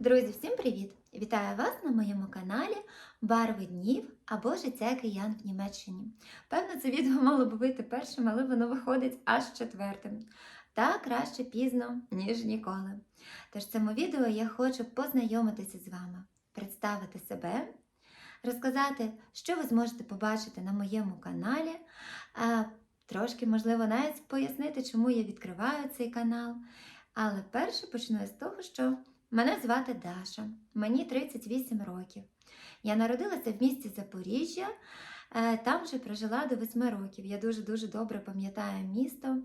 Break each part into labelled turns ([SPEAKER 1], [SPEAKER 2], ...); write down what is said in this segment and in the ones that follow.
[SPEAKER 1] Друзі, всім привіт! Вітаю вас на моєму каналі Барви днів або Життя киян в Німеччині. Певно, це відео мало би вийти першим, але воно виходить аж четвертим. Та краще пізно, ніж ніколи. Тож в цьому відео я хочу познайомитися з вами, представити себе, розказати, що ви зможете побачити на моєму каналі, трошки, можливо, навіть пояснити, чому я відкриваю цей канал. Але перше почну з того, що Мене звати Даша, мені 38 років. Я народилася в місті Запоріжжя, е, там вже прожила до 8 років. Я дуже-дуже добре пам'ятаю місто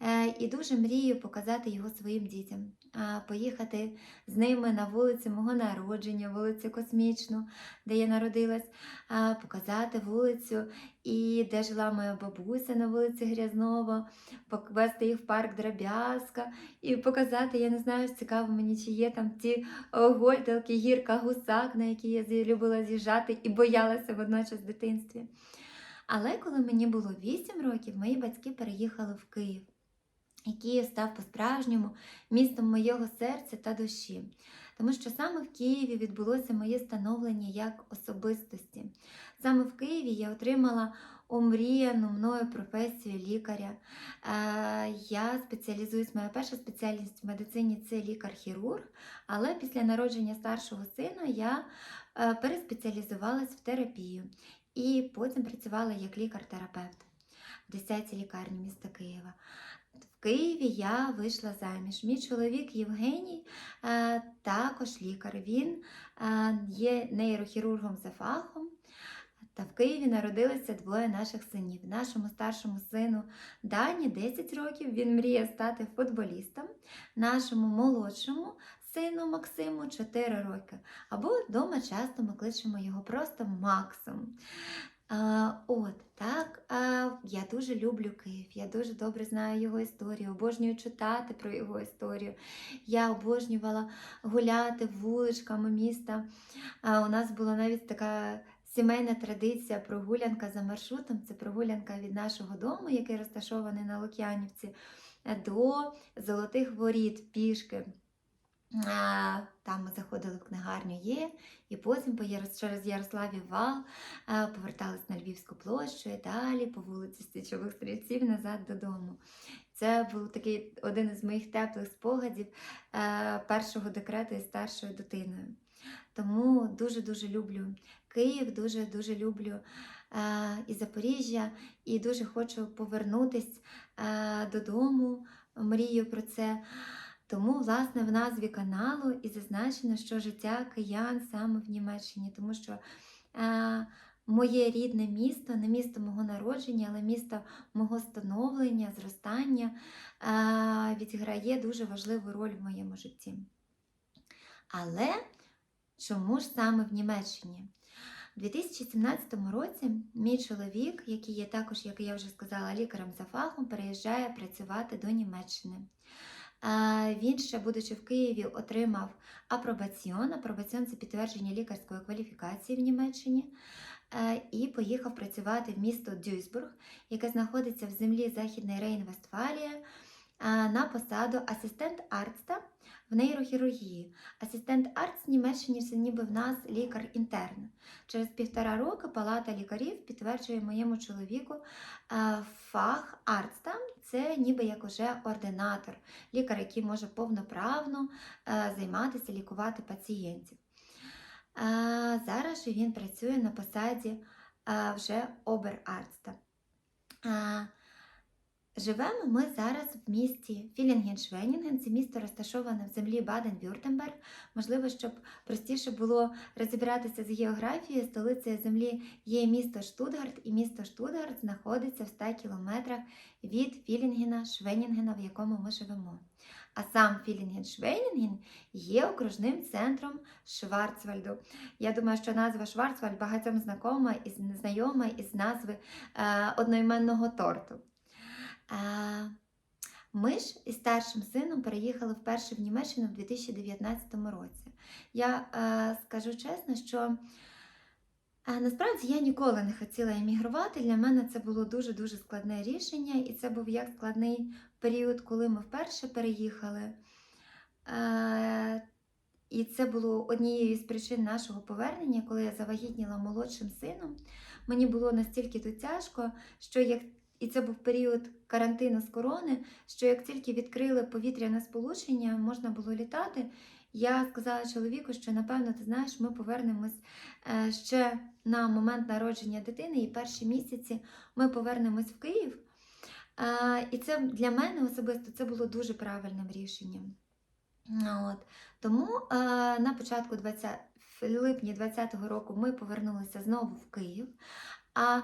[SPEAKER 1] е, і дуже мрію показати його своїм дітям, поїхати з ними на вулицю мого народження, вулицю Космічну, де я народилась, показати вулицю, і де жила моя бабуся на вулиці Грязнова, повести їх в парк Дробязка і показати, я не знаю, цікаво мені, чи є там ті гойдалки, гірка, гусак, на які я любила з'їжджати і боялася водночас в дитинстві. Але коли мені було 8 років, мої батьки переїхали в Київ. І Київ став по-справжньому містом моєго серця та душі, тому що саме в Києві відбулося моє становлення як особистості. Саме в Києві я отримала омріяну мною професію лікаря. Е, Я спеціалізуюсь, моя перша спеціальність в медицині це лікар-хірург, але після народження старшого сина я переспеціалізувалась в терапію і потім працювала як лікар-терапевт в 10-й лікарні міста Києва. В Києві я вийшла заміж. Мій чоловік Євгеній е, також лікар. Він е, є нейрохірургом за фахом. Та в Києві народилися двоє наших синів. Нашому старшому сину Дані 10 років. Він мріє стати футболістом. Нашому молодшому сину Максиму 4 роки. Або вдома часто ми кличемо його просто Максом. А, от так, а, я дуже люблю Київ. Я дуже добре знаю його історію, обожнюю читати про його історію. Я обожнювала гуляти вуличками міста. А, у нас була навіть така сімейна традиція прогулянка за маршрутом. Це прогулянка від нашого дому, який розташований на Лук'янівці, до Золотих Воріт пішки. Там ми заходили в книгарню Є, і потім по через Ярославів вал повертались на Львівську площу і далі по вулиці Стічових стрільців назад додому. Це був такий один із моїх теплих спогадів е, першого декрету із старшою дитиною. Тому дуже-дуже люблю Київ, дуже-дуже люблю е, і Запоріжжя, і дуже хочу повернутись е, додому. Мрію про це. Тому, власне, в назві каналу і зазначено, що життя киян саме в Німеччині, тому що е, моє рідне місто, не місто мого народження, але місто мого становлення, зростання е, відіграє дуже важливу роль в моєму житті. Але чому ж саме в Німеччині? У 2017 році мій чоловік, який є також, як я вже сказала, лікарем за фахом, переїжджає працювати до Німеччини. Він ще, будучи в Києві, отримав апробаціон. Апробаціон це підтвердження лікарської кваліфікації в Німеччині. Е, І поїхав працювати в місто Дюйсбург, яке знаходиться в землі Західної Рейн-Вестфалія, е, на посаду асистент Арцта в нейрохірургії. Асистент Арц в Німеччині ніби в нас лікар-інтерн. Через півтора року палата лікарів підтверджує моєму чоловіку е, фах Арцта. Це ніби як уже ординатор, лікар, який може повноправно е, займатися, лікувати пацієнтів. Е, Зараз він працює на посаді вже оберарцта. Живемо ми зараз в місті Філінген-Швенінген. Це місто розташоване в землі Баден-Вюртемберг. Можливо, щоб простіше було розібратися з географією, столицею землі є місто Штутгарт, і місто Штутгарт знаходиться в 100 кілометрах від Філінгена, Швенінгена, в якому ми живемо. А сам Філінген-Швенінген є окружним центром Шварцвальду. Я думаю, що назва Шварцвальд багатьом знакома і знайома із назви е, одноіменного торту. Ми ж із старшим сином переїхали вперше в Німеччину в 2019 році. Я е, скажу чесно, що е, насправді я ніколи не хотіла емігрувати. Для мене це було дуже-дуже складне рішення, і це був як складний період, коли ми вперше переїхали. Е, і це було однією з причин нашого повернення, коли я завагітніла молодшим сином. Мені було настільки тут тяжко, що як і це був період карантину з корони, що як тільки відкрили повітряне сполучення, можна було літати. Я сказала чоловіку, що напевно, ти знаєш, ми повернемось е, ще на момент народження дитини, і перші місяці ми повернемось в Київ. Е, І це для мене особисто це було дуже правильним рішенням. От. Тому е, на початку 20, в липні 2020 року ми повернулися знову в Київ. А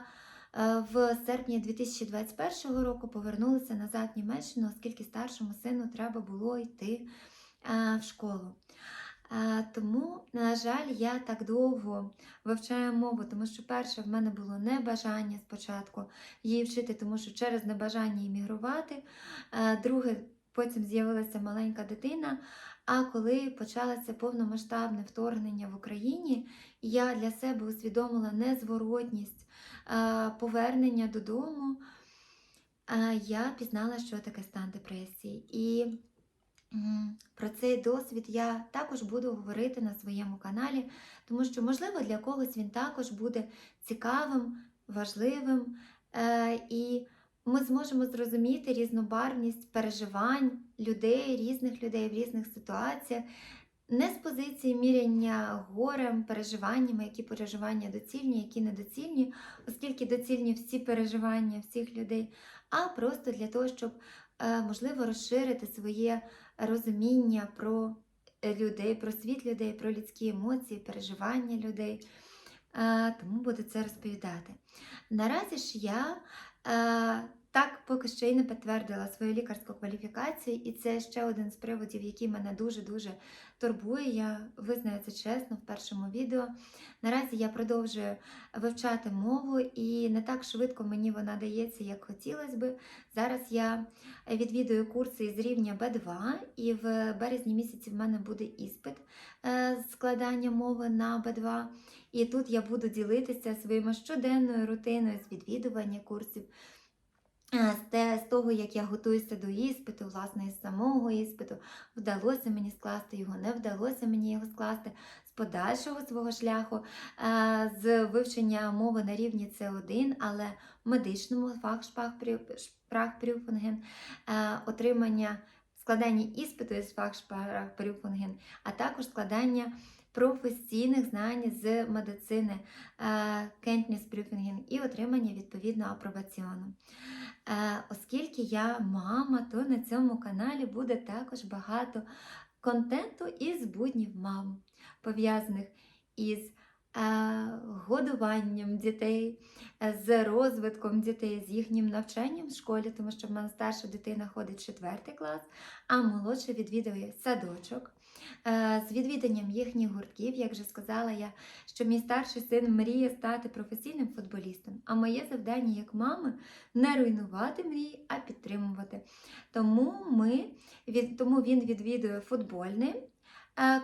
[SPEAKER 1] в серпні 2021 року повернулися назад в Німеччину, оскільки старшому сину треба було йти е, в школу. Е, Тому, на жаль, я так довго вивчаю мову, тому що перше в мене було небажання спочатку її вчити, тому що через небажання іммігрувати. Е, Друге, потім з'явилася маленька дитина. А коли почалося повномасштабне вторгнення в Україні, я для себе усвідомила незворотність е, повернення додому, е, я пізнала, що таке стан депресії. І про цей досвід я також буду говорити на своєму каналі, тому що, можливо, для когось він також буде цікавим, важливим. Е, і ми зможемо зрозуміти різнобарвність переживань людей, різних людей в різних ситуаціях, не з позиції міряння горем, переживаннями, які переживання доцільні, які недоцільні, оскільки доцільні всі переживання всіх людей, а просто для того, щоб е, можливо розширити своє розуміння про людей, про світ людей, про людські емоції, переживання людей. Е, Тому буду це розповідати. Наразі ж я е, так поки що і не підтвердила свою лікарську кваліфікацію, і це ще один з приводів, який мене дуже-дуже турбує. Я визнаю це чесно в першому відео. Наразі я продовжую вивчати мову, і не так швидко мені вона дається, як хотілося би. Зараз я відвідую курси з рівня B2, і в березні місяці в мене буде іспит е, складання мови на B2. І тут я буду ділитися своєю щоденною рутиною з відвідування курсів, те, з того, як я готуюся до іспиту, власне, із самого іспиту. Вдалося мені скласти його, не вдалося мені його скласти. З подальшого свого шляху, е, з вивчення мови на рівні С1, але в медичному фахшпахпрюфунген, отримання складання іспиту із фахшпахпрюфунген, а також складання професійних знань з медицини Кентніс Брюфінгін і отримання відповідного апробаціону. Е, Оскільки я мама, то на цьому каналі буде також багато контенту із буднів мам, пов'язаних із годуванням дітей, е, з розвитком дітей, з їхнім навчанням в школі, тому що в мене старша дитина ходить четвертий клас, а молодша відвідує садочок. Е, З відвіданням їхніх гуртків, як вже сказала я, що мій старший син мріє стати професійним футболістом, а моє завдання як мами не руйнувати мрії, а підтримувати. Тому, ми, тому він відвідує футбольний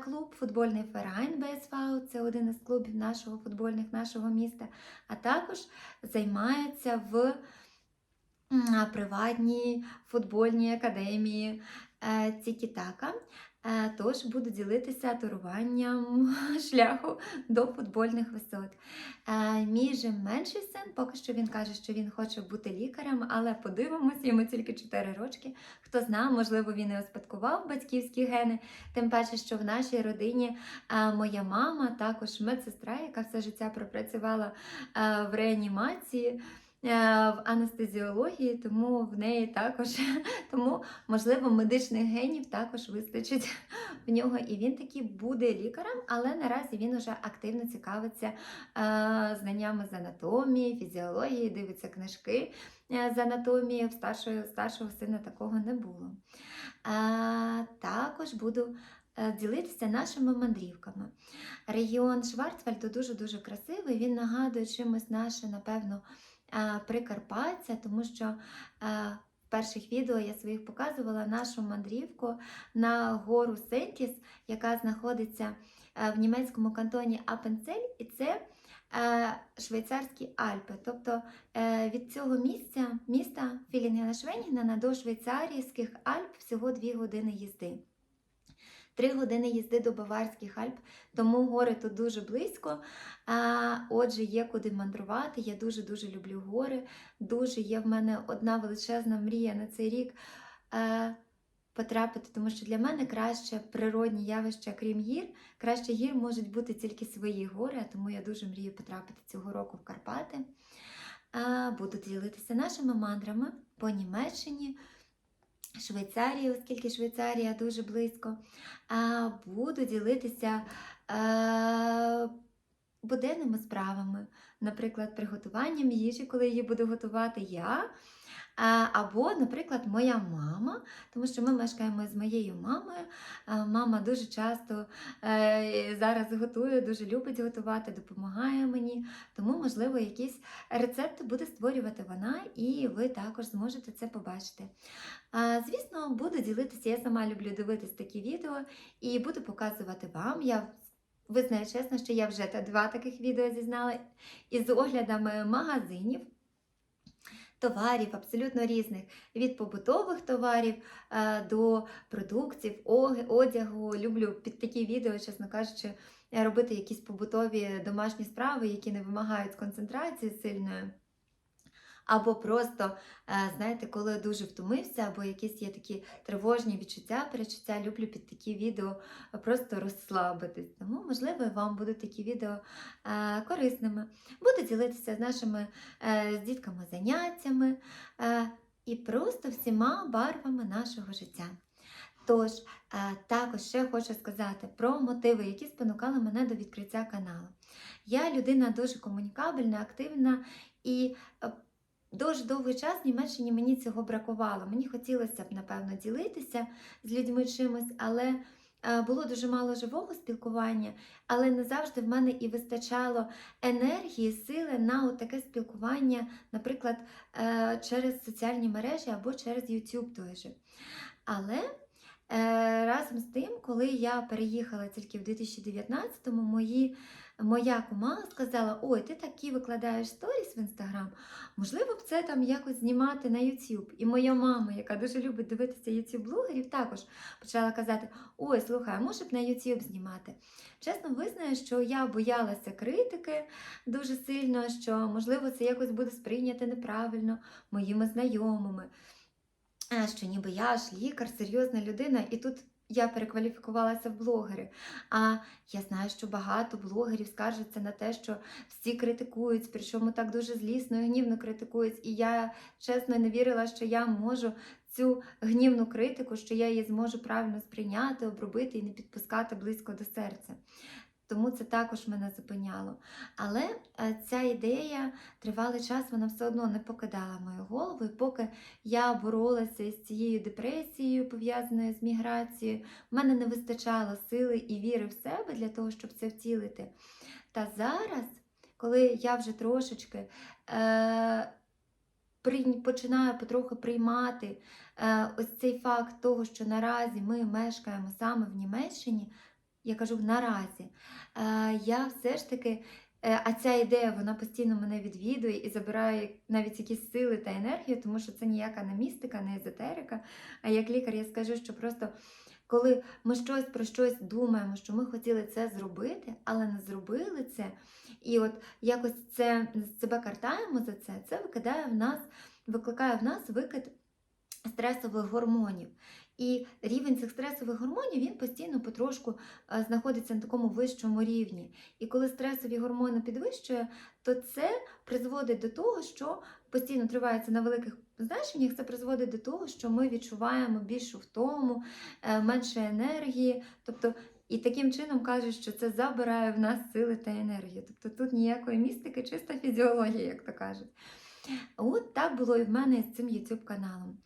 [SPEAKER 1] клуб, футбольний Ферайн БСВ, це один із клубів нашого футбольних нашого міста, а також займається в приватній футбольній академії Тікітака. Е, Тож буду ділитися туруванням шляху до футбольних висот. Мій же менший син, поки що він каже, що він хоче бути лікарем, але подивимось, йому тільки 4 рочки. Хто знає, можливо, він і успадкував батьківські гени. Тим паче, що в нашій родині моя мама, також медсестра, яка все життя пропрацювала в реанімації. Е, В анестезіології, тому в неї також, тому, можливо, медичних генів також вистачить в нього, і він таки буде лікарем, але наразі він вже активно цікавиться е, знаннями з анатомії, фізіології, дивиться книжки е, з анатомії. В старшого, старшого сина такого не було. Також буду ділитися нашими мандрівками. Регіон Шварцвальду дуже-дуже красивий. Він нагадує чимось наше, напевно, Прикарпаття, тому що е, в перших відео я своїх показувала нашу мандрівку на гору Сентіс, яка знаходиться е, в німецькому кантоні Апенцель, і це е, швейцарські Альпи. Тобто е, від цього місця, міста Філінгена Швенінгена до швейцарських Альп всього 2 години їзди. Три години їзди до Баварських Альп, тому гори тут дуже близько. А, отже, є куди мандрувати. Я дуже-дуже люблю гори. Дуже є в мене одна величезна мрія на цей рік. Е, Потрапити, тому що для мене краще природні явища, крім гір, краще гір можуть бути тільки свої гори, тому я дуже мрію потрапити цього року в Карпати. Буду ділитися нашими мандрами по Німеччині, Швейцарії, оскільки Швейцарія дуже близько. Буду ділитися а, буденними справами, наприклад, приготуванням їжі, коли її буду готувати я. Або, наприклад, моя мама, тому що ми мешкаємо з моєю мамою. Мама дуже часто е, зараз готує, дуже любить готувати, допомагає мені. Тому, можливо, якісь рецепти буде створювати вона, і ви також зможете це побачити. Звісно, буду ділитися. Я сама люблю дивитись такі відео і буду показувати вам. Я визнаю чесно, що я вже два таких відео зізнала із оглядами магазинів. Товарів абсолютно різних, від побутових товарів е, до продуктів, одягу. Люблю під такі відео, чесно кажучи, робити якісь побутові домашні справи, які не вимагають концентрації сильної. Або просто, е, знаєте, коли дуже втомився, або якісь є такі тривожні відчуття, перечуття, люблю під такі відео просто розслабитись. Тому, можливо, вам будуть такі відео е, корисними. Буду ділитися з нашими е, з дітками заняттями і просто всіма барвами нашого життя. Тож, також ще хочу сказати про мотиви, які спонукали мене до відкриття каналу. Я людина дуже комунікабельна, активна і дуже довгий час в Німеччині мені цього бракувало. Мені хотілося б, напевно, ділитися з людьми чимось, але е, було дуже мало живого спілкування, але не завжди в мене і вистачало енергії, сили на таке спілкування, наприклад, е, через соціальні мережі або через YouTube той же. Але е, разом з тим, коли я переїхала тільки в 2019-му, мої, моя кума сказала: Ой, ти такі викладаєш сторіс в інстаграм, можливо б це там якось знімати на YouTube. І моя мама, яка дуже любить дивитися youtube блогерів також почала казати: Ой, слухай, а може б на YouTube знімати. Чесно визнаю, що я боялася критики дуже сильно, що можливо це якось буде сприйняти неправильно моїми знайомими. Що ніби я ж лікар, серйозна людина, і тут я перекваліфікувалася в блогери. А я знаю, що багато блогерів скаржаться на те, що всі критикують, причому так дуже злісно і гнівно критикують. І я чесно не вірила, що я можу цю гнівну критику, що я її зможу правильно сприйняти, обробити і не підпускати близько до серця. Тому це також мене зупиняло. Але е, ця ідея тривалий час вона все одно не покидала мою голову. І поки я боролася з цією депресією, пов'язаною з міграцією, в мене не вистачало сили і віри в себе для того, щоб це втілити. Та зараз, коли я вже трошечки е, починаю потроху приймати е, ось цей факт того, що наразі ми мешкаємо саме в Німеччині, я кажу наразі, я все ж таки. Е, А ця ідея вона постійно мене відвідує і забирає навіть якісь сили та енергію, тому що це ніяка не містика, не езотерика. А як лікар, я скажу, що просто коли ми щось про щось думаємо, що ми хотіли це зробити, але не зробили це, і от якось це себе картаємо за це, це викидає в нас, викликає в нас викид стресових гормонів. І рівень цих стресових гормонів він постійно потрошку е, знаходиться на такому вищому рівні. І коли стресові гормони підвищує, то це призводить до того, що постійно тривається на великих значеннях, це призводить до того, що ми відчуваємо більшу втому, е, менше енергії. Тобто, і таким чином кажуть, що це забирає в нас сили та енергію. Тобто тут ніякої містики, чиста фізіологія, як то кажуть. От так було і в мене з цим YouTube каналом.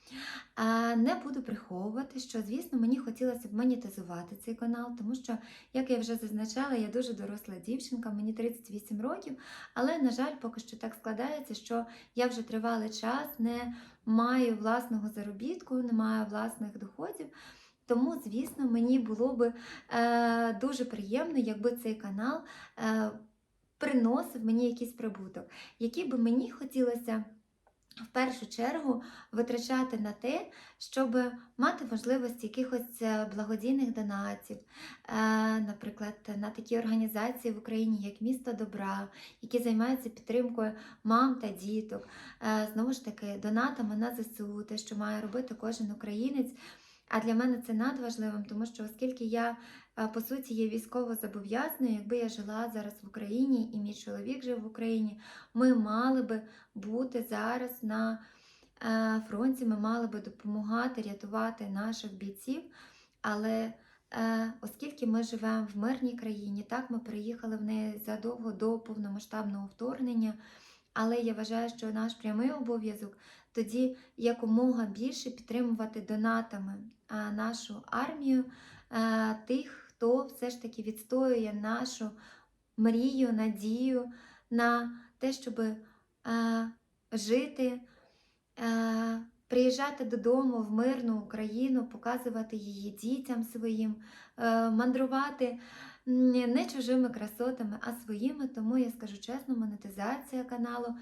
[SPEAKER 1] Не буду приховувати, що, звісно, мені хотілося б монетизувати цей канал, тому що, як я вже зазначала, я дуже доросла дівчинка, мені 38 років, але, на жаль, поки що так складається, що я вже тривалий час не маю власного заробітку, не маю власних доходів. Тому, звісно, мені було би е, дуже приємно, якби цей канал е, приносив мені якийсь прибуток, який би мені хотілося в першу чергу витрачати на те, щоб мати можливості якихось е, благодійних донатів, е, наприклад, на такі організації в Україні, як Місто Добра, які займаються підтримкою мам та діток. Е, Знову ж таки, донатами на ЗСУ, те, що має робити кожен українець. А для мене це надважливим, тому що оскільки я е, по суті є військово зобов'язаною, якби я жила зараз в Україні і мій чоловік жив в Україні, ми мали би бути зараз на е, фронті, ми мали би допомагати рятувати наших бійців. Але е, оскільки ми живемо в мирній країні, так ми приїхали в неї задовго до повномасштабного вторгнення. Але я вважаю, що наш прямий обов'язок тоді якомога більше підтримувати донатами нашу армію, тих, хто все ж таки відстоює нашу мрію, надію на те, щоб жити, приїжджати додому в мирну Україну, показувати її дітям своїм, е, мандрувати не чужими красотами, а своїми. Тому я скажу чесно, монетизація каналу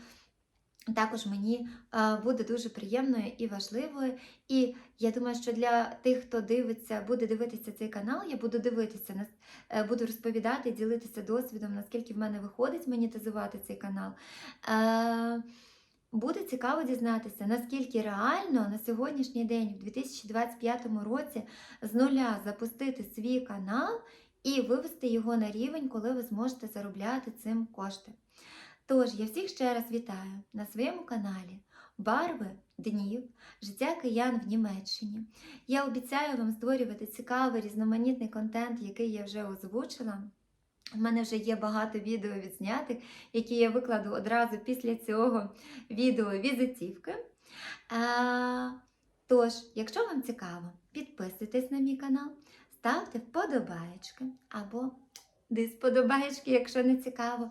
[SPEAKER 1] також мені е, буде дуже приємною і важливою. І я думаю, що для тих, хто дивиться, буде дивитися цей канал, я буду дивитися, е, буду розповідати, ділитися досвідом, наскільки в мене виходить монетизувати цей канал. Е, Буде цікаво дізнатися, наскільки реально на сьогоднішній день, в 2025 році, з нуля запустити свій канал і вивести його на рівень, коли ви зможете заробляти цим кошти. Тож, я всіх ще раз вітаю на своєму каналі Барви днів, життя киян в Німеччині. Я обіцяю вам створювати цікавий різноманітний контент, який я вже озвучила. У мене вже є багато відео відзнятих, які я викладу одразу після цього відео візитівки. Тож, якщо вам цікаво, підписуйтесь на мій канал, ставте вподобаєчки або дисподобаєчки, якщо не цікаво.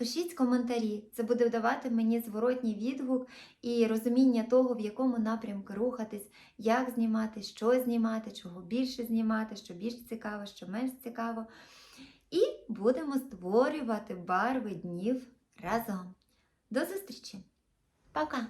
[SPEAKER 1] Пишіть коментарі, це буде давати мені зворотній відгук і розуміння того, в якому напрямку рухатись, як знімати, що знімати, чого більше знімати, що більш цікаво, що менш цікаво. І будемо створювати барви днів разом. До зустрічі! Пока!